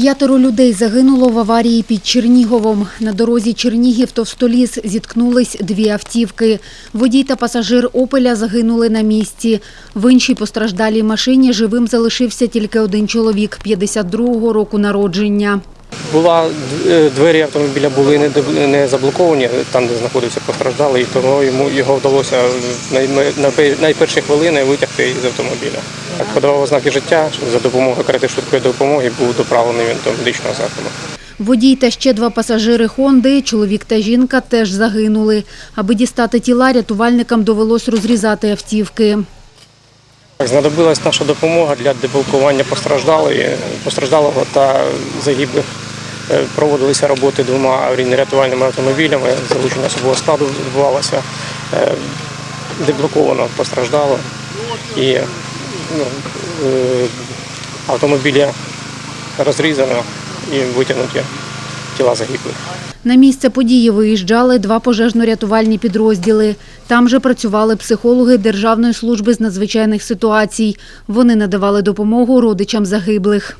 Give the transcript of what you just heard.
П'ятеро людей загинуло в аварії під Черніговом. На дорозі Чернігів-Товстоліс зіткнулись дві автівки. Водій та пасажир «Опеля» загинули на місці. В іншій постраждалій машині живим залишився тільки один чоловік 52-го року народження. Була е, двері автомобіля були не не заблоковані там, де знаходився постраждалий, тому йому його вдалося на найперші хвилини витягти з автомобіля. Так, Подавав ознаки життя за допомогою карети швидкої допомоги був доправлений він до медичного закладу. Водій та ще два пасажири «Хонди», чоловік та жінка, теж загинули. Аби дістати тіла, рятувальникам довелось розрізати автівки. Знадобилась наша допомога для деблокування постраждалого та загиблих. Е, Проводилися роботи двома аварійно-рятувальними автомобілями, залучення особового складу відбувалося, Е, деблоковано постраждало і ну, е, автомобілі розрізано і витягнуті тіла загиблих. На місце події виїжджали два пожежно-рятувальні підрозділи. Там же працювали психологи Державної служби з надзвичайних ситуацій. Вони надавали допомогу родичам загиблих.